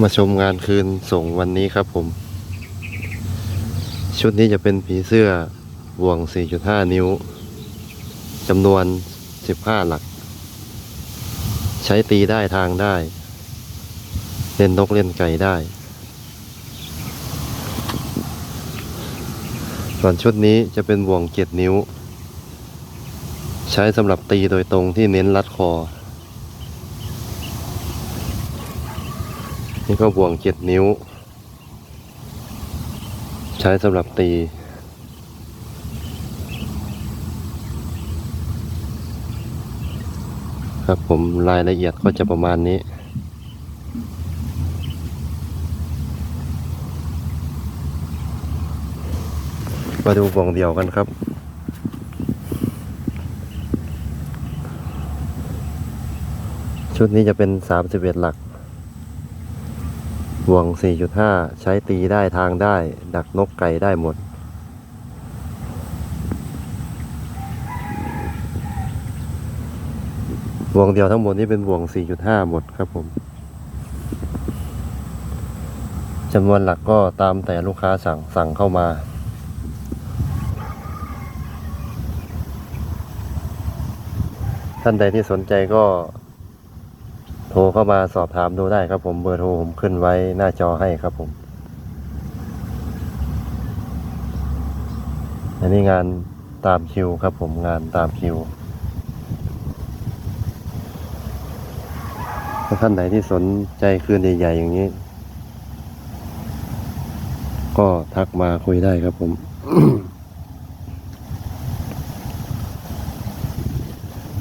มาชมงานคืนส่งวันนี้ครับผม ชุดนี้จะเป็นผีเสื้อบ่วง 4.5 นิ้วจำนวน 15 หลัก ใช้ตีได้ทางได้ เล่นนกเล่นไก่ได้ ส่วนชุดนี้จะเป็นบ่วง 7 นิ้ว ใช้สำหรับตีโดยตรงที่เน้นรัดคอ นี่ก็บ่วงเจ็ดนิ้ว ใช้สำหรับตี ครับผมรายละเอียดก็จะประมาณนี้มาดูบ่วงเดียวกันครับ ชุดนี้จะเป็น 31 หลัก บ่วง 4.5 ใช้ตีได้ทางได้ ดักนกไก่ได้หมด บ่วงเดียวทั้งหมดนี้เป็นบ่วง 4.5 หมดครับผมจำนวนหลักก็ตามแต่ลูกค้าสั่งสั่งเข้ามาท่านใดที่สนใจก็ โทรเข้ามาสอบถามดูได้ครับผมเบอร์โทรผมขึ้นไว้หน้าจอให้ครับผม อันนี้งานตามคิวครับผมงานตามคิวถ้าท่านไหนที่สนใจคืนใหญ่ๆอย่างนี้ ก็ทักมาคุยได้ครับผม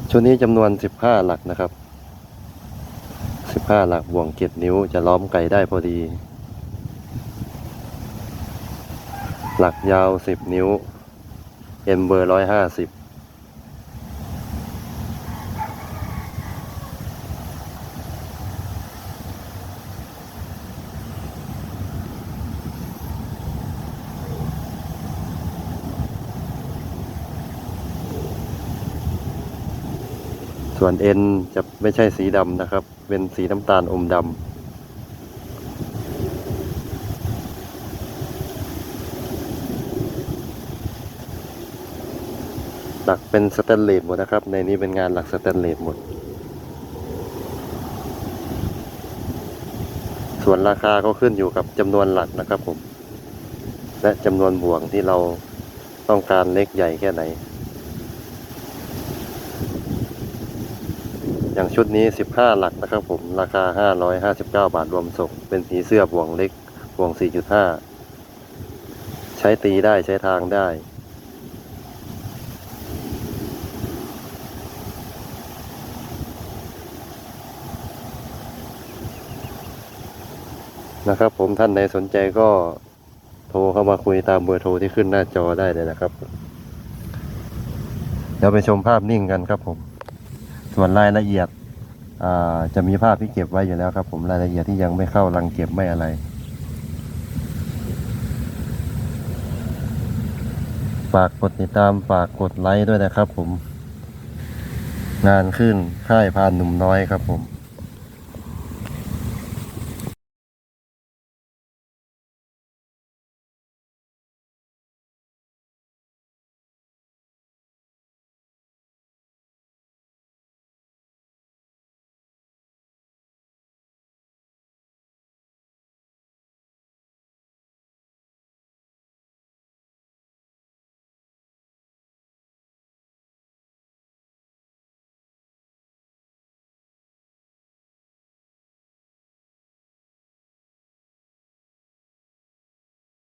ชุดนี้จำนวน 15 หลักนะครับ ถ้าหลักบ่วงเจ็ดนิ้วจะล้อมไก่ได้พอดี หลักยาวสิบนิ้ว เอ็มเบอร์ร้อยห้าสิบ ส่วนเอ็นจะไม่ใช่สีดำนะครับ เป็นสีน้ำตาลอมดำหลักเป็นสแตนเลสหมดนะครับ ในนี้เป็นงานหลักสแตนเลสหมด ส่วนราคาก็ขึ้นอยู่กับจำนวนหลักนะครับผม และจำนวนบ่วงที่เราต้องการเล็กใหญ่แค่ไหน อย่างชุดนี้ 15 หลักนะครับผมราคา 559 บาทรวมส่งเป็นผีเสื้อบ่วงเล็กบ่วง 4.5 ใช้ตีได้ใช้ทางได้นะครับผมท่านใดสนใจก็โทรเข้ามาคุยตามเบอร์โทรที่ขึ้นหน้าจอได้เลยนะครับ เดี๋ยวไปชมภาพนิ่งกันครับผม ส่วนรายละเอียดจะมีภาพที่เก็บไว้อยู่แล้วครับ ผมรายละเอียดที่ยังไม่เข้ารังเก็บไม่อะไร ฝากกดติดตามฝากกดไลค์ด้วยนะครับผม งานขึ้นค่ายพานหนุ่มน้อยครับผม